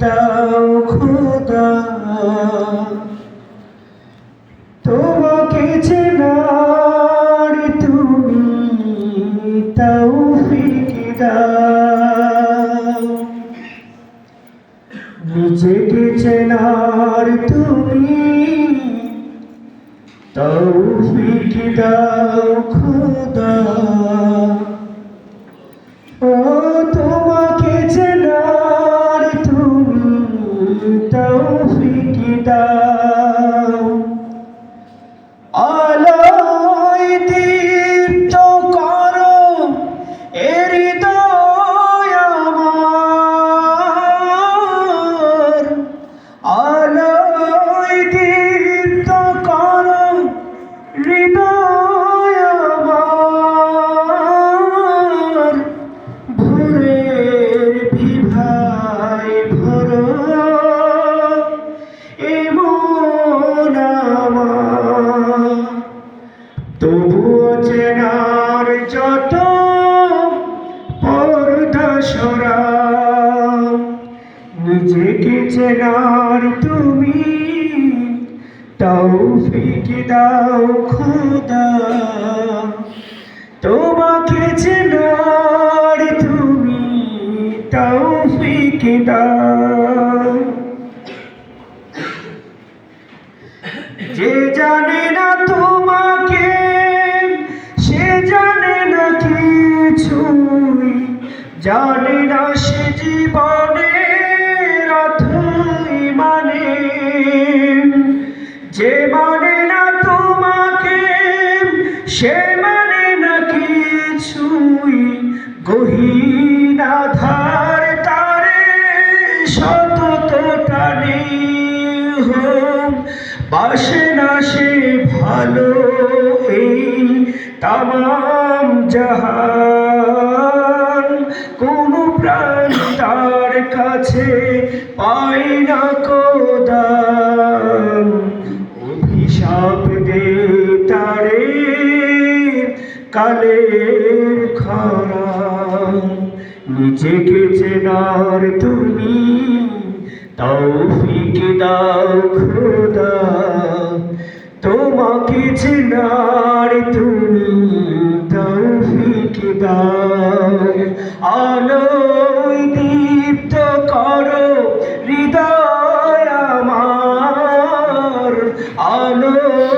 দাও খোদা। তোমাকে চেনার তুমি দাও। নিজেকে চেনার তুমি তৌফিক দাও খোদা। আলোয় দীপ্ত করো হৃদয় ভোরের বিভাই ভরো এমন তবুও চেনার যত পর্দা সরাও নিজেকে চেনার তুমি? তৌফিক দাও খোদা। তোমাকে চেনার তুমি। তৌফিক দাও। যে জানে না তোমাকে, সে জানে না কিছুই। জানে না যে মানে না তোমাকে, সে মানে না কিছুই। গহীন আধার তারে সতত টানে হোক বাসে না সে ভালো এই তামাম জাহান। কোন প্রাণ তার কাছে পায় না কোদান কালের খরা নিজেকে চেনার তুমি, তৌফিক দাও খোদা। তোমাকে চেনার তুমি, তৌফিক দাও। আলোয় দীপ্ত করো, হৃদয় আমার। আলোয়